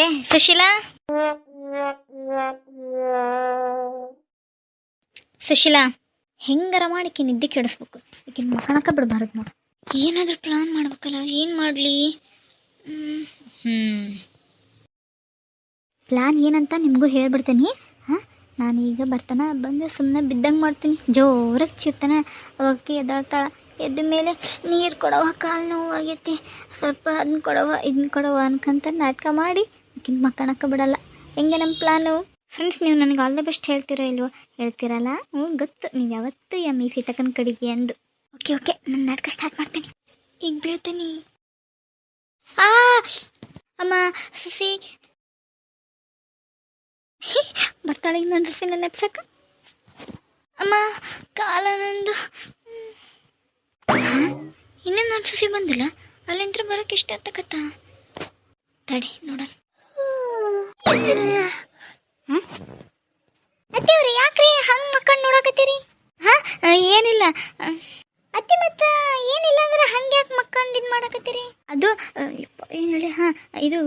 ಏ, ಸುಶೀಲಾ? ಸುಶೀಲಾ, ಹೆಂಗಾರ ಮಾಡಿಕೆ ನಿದ್ದೆ ಕೆಡಿಸ್ಬೇಕು. ಈಕಿನ ಮಕ್ಕಳಕ್ಕ ಬಿಡಬಾರದು ನೋಡು. ಏನಾದರೂ ಪ್ಲಾನ್ ಮಾಡ್ಬೇಕಲ್ಲ, ಏನು ಮಾಡಲಿ? ಹ್ಞೂ ಪ್ಲಾನ್ ಏನಂತ ನಿಮಗೂ ಹೇಳ್ಬಿಡ್ತೀನಿ. ಹಾಂ ನಾನೀಗ ಬರ್ತಾನ, ಬಂದು ಸುಮ್ಮನೆ ಬಿದ್ದಂಗೆ ಮಾಡ್ತೀನಿ. ಜೋರಾಗಿ ಚಿರ್ತಾನೆ ಅವಕ್ಕೆ ಎದ್ದಾಳ್ತಾಳ. ಎದ್ದ ಮೇಲೆ ನೀರು ಕೊಡವ, ಕಾಲು ನೋವು ಆಗೈತಿ ಸ್ವಲ್ಪ ಅದನ್ನ ಕೊಡವ ಇದನ್ನ ಕೊಡವ ಅನ್ಕಂತ ನಾಟಕ ಮಾಡಿ ಆಕಿನ ಮಕ್ಕಳಕ್ಕ ಬಿಡಲ್ಲ. ಹೆಂಗೆ ನಮ್ಮ ಪ್ಲಾನು ಫ್ರೆಂಡ್ಸ್ ನೀವು ನನಗೆ ಆಲ್ ದ ಬೆಸ್ಟ್ ಹೇಳ್ತೀರೋ ಇಲ್ವೋ? ಹೇಳ್ತೀರಲ್ಲ? ಹ್ಞೂ, ಗೊತ್ತು. ನೀವು ಯಾವತ್ತೂ ಎಂ ಈ ಸೀತಕ್ಕನ ಕಡೆಗೆ ಅಂದು. ಓಕೆ ಓಕೆ ನಾನು ನಾಟಕ ಸ್ಟಾರ್ಟ್ ಮಾಡ್ತೀನಿ. ಈಗ ಬೀಳ್ತೀನಿ ಆ! ಅಮ್ಮ, ಸುಸಿ. ಬರ್ತಾಳೆ ಈಗ ನನ್ನ ಸಸಿ ನನ್ನ ಎಪ್ಸಕ್ಕ ಅಮ್ಮ, ಕಾಲ ನಂದು. ಇನ್ನೂ ನನ್ನ ಸಸಿ ಬಂದಿಲ್ಲ? ಅಲ್ಲಿಂತ್ರ ಬರೋಕೆ ಇಷ್ಟ ಆಗ್ತಕತ್ತ ತಡಿ, ನೋಡೋಣ. ಅತ್ತೆಯವ್ರಿ ಯಾಕ್ರಿ ಹಂಗೆ ಮಕ್ಕಳು ನೋಡಕತ್ತೀರಿ? ಹಾ? ಏನಿಲ್ಲ. ಅತ್ತೆ ಮತ್ತ ಏನಿಲ್ಲ ಅಂದ್ರೆ ಹಂಗೆ ಯಾಕೆ ಮಕ್ಕಂಡು ಇದು ಮಾಡಕತ್ತೀರಿ? ಅದು ಏನು ಹೇಳಿ ಹಾಂ ಇದು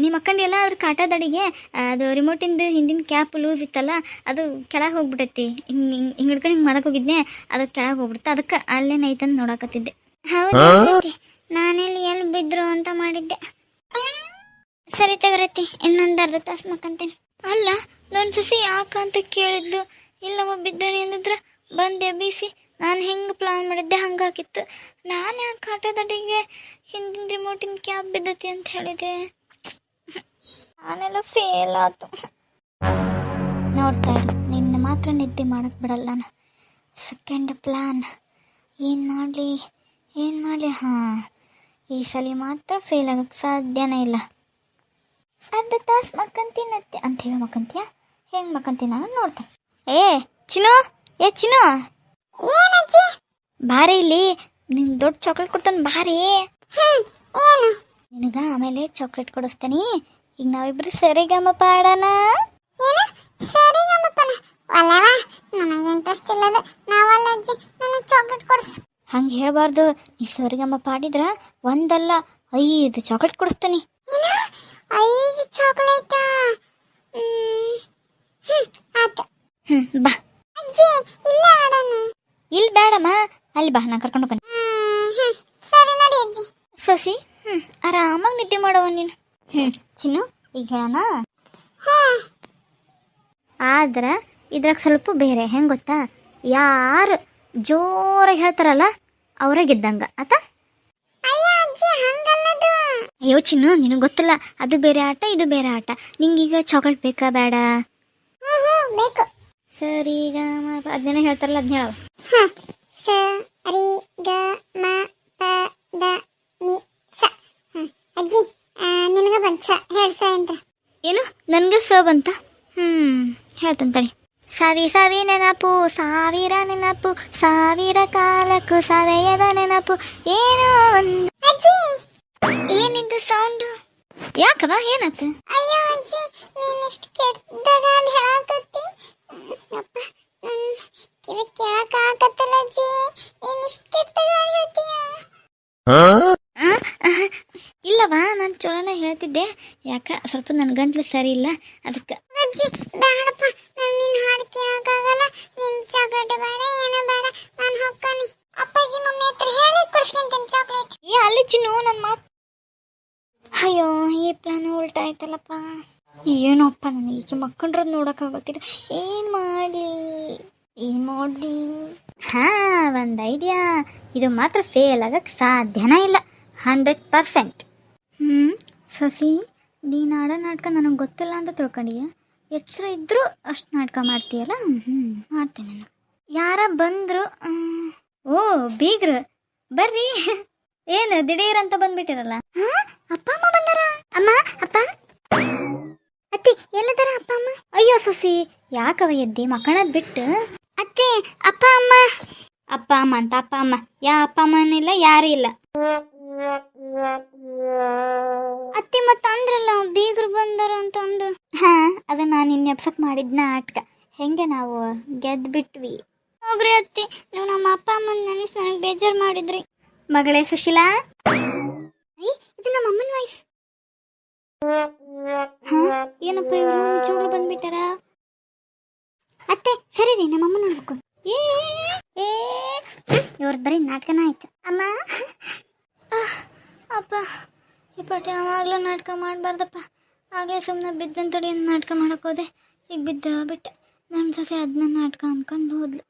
ನಿಮ್ಮ ಮಕ್ಕಂಡು ಎಲ್ಲ ಅದ್ರ ಕಾಟದಡಿಗೆ ಅದು ರಿಮೋಟಿಂದು ಹಿಂದಿನ ಕ್ಯಾಪ್ ಲೂಸ್ ಇತ್ತಲ್ಲ ಅದು ಕೆಳಗೆ ಹೋಗ್ಬಿಟ್ಟೈತಿ ಹಿಂಗೆ ಹಿಂಗೆ ಹಿಂಗೆ ಹಿಡ್ಕೊಂಡು ಹಿಂಗೆ ಮಾಡಕ್ಕೆ ಹೋಗಿದ್ನೆ ಅದು ಕೆಳಗೆ ಹೋಗ್ಬಿಡ್ತು. ಅದಕ್ಕೆ ಅಲ್ಲೇನೈತಂದು ನೋಡಕತ್ತಿದ್ದೆ. ಹೌದು ನಾನೆಲ್ಲಿ ಎಲ್ಲಿ ಬಿದ್ರು ಅಂತ ಮಾಡಿದ್ದೆ. ಸರಿ ತಗರತಿ ಇನ್ನೊಂದು ಅರ್ಧ ತಾಸು ಮಕ್ಕಂತೇನೆ. ಅಲ್ಲ ನನ್ನ ಸಸಿ ಯಾಕಂತ ಕೇಳಿದ್ಲು? ಇಲ್ಲವ ಬಿದ್ದಾನೆ ಅಂದಿದ್ರೆ ಬಂದೆ ಬೀಸಿ ನಾನು ಹೆಂಗೆ ಪ್ಲಾನ್ ಮಾಡಿದ್ದೆ ಹಂಗಾಗಿತ್ತು ನಾನು ಯಾಕೆ ಆಟೋದಡಿಗೆ ಹಿಂದಿನ ರಿಮೋಟಿನ ಕ್ಯಾಬ್ ಬಿದ್ದತಿ ಅಂತ ಹೇಳಿದೆ. ನಾನೆಲ್ಲ ಫೇಲ್ ಆಯ್ತು ನೋಡ್ತಾ ಇರು, ನಿನ್ನ ಮಾತ್ರ ನಿದ್ದೆ ಮಾಡಕ್ಕೆ ಬಿಡಲ್ಲ ನಾನು. ಸೆಕೆಂಡ್ ಪ್ಲಾನ್ ಏನು ಮಾಡಲಿ? ಏನು ಮಾಡಲಿ? ಹಾಂ, ಈ ಸಲ ಮಾತ್ರ ಫೇಲ್ ಆಗಕ್ಕೆ ಸಾಧ್ಯನೇ ಇಲ್ಲ. ಅರ್ಧ ತಾಸು ಮಕ್ಕಂತೀನತ್ತೆ. ಅಂತ ಹೇಳಿ ಮಕ್ಕಂತೀಯ? ಹೆಂಗೆ ಮಕ್ಕಂತೀನಿ ನಾನು ನೋಡ್ತೇನೆ ಏ ಚಿನ್ನು? ಏ ಚಿನ್ನು? ಬಾರಿ ಇಲ್ಲಿ. ನಿಂಗೆ ದೊಡ್ಡ ಚಾಕ್ಲೇಟ್ ಕೊಡ್ತಾನೆ ಬಾರಿ. ನಿನಗ ಆಮೇಲೆ ಚಾಕ್ಲೇಟ್ ಕೊಡಿಸ್ತೀನಿ. ಈಗ ನಾವಿಬ್ರು ಸರಿಗಮ್ಮ ಪಾಡೋಣ. ಏನು? ಸರಿ ನಮ್ಮಪ್ಪನ ಅಲ್ಲವ ನನಗೆ ಇಂಟ್ರೆಸ್ಟ್ ಇಲ್ಲದ. ನಾವಲ್ಲ ಅಜ್ಜಿ ನನಗೆ ಚಾಕ್ಲೇಟ್ ಕೊಡಿಸು. ಹಂಗೆ ಹೇಳ್ಬಾರ್ದು. ನೀ ಸರಿಗಮ್ಮ ಪಾಡಿದ್ರ ಒಂದಲ್ಲ ಐದು ಚಾಕ್ಲೇಟ್ ಕೊಡಿಸ್ತೀನಿ ಏನು ಐದು ಚಾಕ್ಲೇಟ್ ಆತು ಹ್ಞೂ ಬಾ ಅಜ್ಜಿ ಇಲ್ಲ ಆಡೋಣ ಇಲ್ಲಿ ಬೇಡಮ್ಮ ಅಲ್ಲಿ ಬಾ ನಾ ಕರ್ಕೊಂಡು ಹೋಗಿ ಹ್ಮ್, ಹ್ಮ್. ಸರಿ ನಡಿ ಅಜ್ಜಿ. ಸಸಿ ಹ್ಞೂ ಆರಾಮಾಗಿ ನಿದ್ದೆ ಮಾಡವ ನೀನು. ಹ್ಞೂ ಚಿನ್ನು ಈಗ ಹೇಳೋಣ? ಹ್ಮ್ ಆದ್ರೆ ಇದ್ರಾಗ ಸ್ವಲ್ಪ ಬೇರೆ ಹೆಂಗೆ ಗೊತ್ತಾ? ಯಾರು ಜೋರಾಗಿ ಹೇಳ್ತಾರಲ್ಲ ಅವರೇ ಗೆದ್ದಂಗ ಆತ? ಅಯ್ಯ ಚಿನ್ನು ನಿನಗೆ ಗೊತ್ತಿಲ್ಲ ಅದು ಬೇರೆ ಆಟ ಇದು ಬೇರೆ ಆಟ. ನಿಂಗೀಗ ಚಾಕ್ಲೇಟ್ ಬೇಕಾ ಬೇಡ? ಹ್ಮ್ ಹ್ಮ್ ಸರಿ ಈಗ ಅದನ್ನೇ ಹೇಳ್ತಾರಲ್ಲ ಅದ್ನ ಹೇಳವ ಹ್ಮ್. ಸ ರಿ ಗ ಮ ಪ ದ ನಿ ಸ. ಅಜ್ಜಿ ನಿನಗ ಬಂತ. ಸ ಹೇಳ ಸ ಅಂತ ಏನು? ನನಗೆ ಸ ಬಂತ? ಹ್ಞೂ ಹೇಳ್ತಂತಡಿ ಸಾವಿ ಸಾವಿ ನೆನಪು ಸಾವಿರ ನೆನಪು ಸಾವಿರ ಕಾಲಕ್ಕೂ ಸವೆಯದ ನೆನಪು. ಏನೋ ಒಂದು. ಅಜ್ಜಿ! ಏನಿದ್ದು ಸೌಂಡು? ಯಾಕವ ಏನಾಯ್ತು ಅಯ್ಯೋ ಅಜ್ಜಿ ನೀನ್ ಕೆಟ್ಟದಾಗ ಇಲ್ಲವಾ ನಾನು ಚಲೋನ ಹೇಳ್ತಿದ್ದೆ. ಯಾಕ ಸ್ವಲ್ಪ ನನ್ನ ಗಂಟ್ಲು ಸರಿ ಇಲ್ಲ ಅದಕ್ಕೆ. ಅಜ್ಜಿ ಬೇಡಪ್ಪ ನಾನು ನಿನ್ನ ಹಾಡು ಕೇಳಕ್ಕಾಗಲ್ಲ ನಿನ್ನ ಚಾಕ್ಲೇಟ್ ಬೇಡ ಏನೋ ಬೇಡ ನಾನು ಹೋಗ್ತಾನೆ ಅಪ್ಪಾಜಿ ಮಮ್ಮಿ ಹತ್ರ ಹೇಳಿ ಕೊಡ್ಸ್ಕೊಂತೀನಿ ಚಾಕ್ಲೇಟ್ ಏ ಅಲ್ಲಿ ಚಿನ್ನು ನನ್ನ ಮಾತು ಅಯ್ಯೋ ಈ ಪ್ಲಾನ್ ಉಲ್ಟಾ ಆಯ್ತಲ್ಲಪ್ಪ. ಏನೋಪ್ಪ ನನಗೆ ಮಕ್ಕಂಡ್ರದ್ದು ನೋಡೋಕ್ಕಾಗತ್ತಿಲ್ಲ. ಏನು ಮಾಡಲಿ? ಏನು ಮಾಡಲಿ? ಹಾಂ ಒಂದು ಐಡಿಯಾ ಇದು ಮಾತ್ರ ಫೇಲ್ ಆಗಕ್ಕೆ ಸಾಧ್ಯನೇ ಇಲ್ಲ. ಹಂಡ್ರೆಡ್ ಪರ್ಸೆಂಟ್ ಹ್ಞೂ ಸಸಿ ನೀನು ಆಡೋ ನಾಟಕ ನನಗೆ ಗೊತ್ತಿಲ್ಲ ಅಂತ ತಿಳ್ಕೊಂಡಿಯ? ಎಚ್ಚರ ಇದ್ದರೂ ಅಷ್ಟು ನಾಟಕ ಮಾಡ್ತೀಯಲ್ಲ? ಹ್ಞೂ ಮಾಡ್ತೇನೆ ನಾನು. ಯಾರ ಬಂದರು ಓ ಬೀಗ್ರು. ಬರ್ರಿ. ಏನು ದಿಢೀರ್ ಅಂತ ಬಂದ್ಬಿಟ್ಟಿರಲ್ಲ? ಅಪ್ಪ ಅಮ್ಮ ಬಂದಾರ? ಅಮ್ಮ ಅಪ್ಪ. ಅತ್ತೆ ಎಲ್ಲದಾರ ಅಪ್ಪ ಅಮ್ಮ? ಅಯ್ಯೋ ಸಸಿ ಯಾಕವ ಎದ್ದಿ ಮಕ್ಕಳದ್ ಬಿಟ್ಟು? ಅತ್ತೆ ಅಪ್ಪ ಅಮ್ಮ. ಅಪ್ಪ ಅಮ್ಮ ಅಂತ ಅಪ್ಪ ಅಮ್ಮ. ಯಾ ಅಪ್ಪ ಅಮ್ಮನಿಲ್ಲ ಯಾರು ಇಲ್ಲ. ಅತ್ತೆ ಮತ್ತ ಅಂದ್ರಲ್ಲ ಬೀಗರು ಬಂದರು ಅಂತ ಹ ಹಾ ಅದ ನಾನು ನಿನ್ನೆ ಎಪ್ಸಕ್ ಮಾಡಿದ್ನ ನಾಟಕ. ಹೆಂಗೆ ನಾವು ಗೆದ್ದು ಬಿಟ್ವಿ ಹೋಗ್ರಿ ಅತ್ತಿ, ನೀವು ನಮ್ಮ ಅಪ್ಪ ಅಮ್ಮನ ನೆನೆಸಿ ನನಗೆ ಬೇಜಾರು ಮಾಡಿದ್ರಿ. ಮಗಳೇ ಸುಶೀಲಾ? ಇದು ನಮ್ಮ ಅಮ್ಮನ ವಾಯ್ಸ್. ಏನಪ್ಪ ಇವರು? ನಿಜವಾಗ್ಲೂ ಬಂದ್ಬಿಟ್ಟಾರ? ಅತ್ತೆ, ಸರಿ ರೀ ನಮ್ಮಮ್ಮ ನೋಡ್ಬೇಕು ಏ ಏ ಇವ್ರದ್ದು ಬರೀ ನಾಟಕನ ಆಯ್ತು ಅಮ್ಮ ಆಹ್, ಅಪ್ಪ ಈ ಪಟ್ಟಿ ಯಾವಾಗಲೂ ನಾಟಕ ಮಾಡಬಾರ್ದಪ್ಪ. ಆಗಲೇ ಸುಮ್ಮನೆ ಬಿದ್ದಂತಡಿ ನಾಟಕ ಮಾಡೋಕ್ಕೋದೆ ಈಗ ಬಿದ್ದ ಬಿಟ್ಟೆ. ನನ್ನ ಸೊಸೆ ಅದನ್ನ ನಾಟಕ ಅಂದ್ಕೊಂಡು ಹೋದ್ಲು.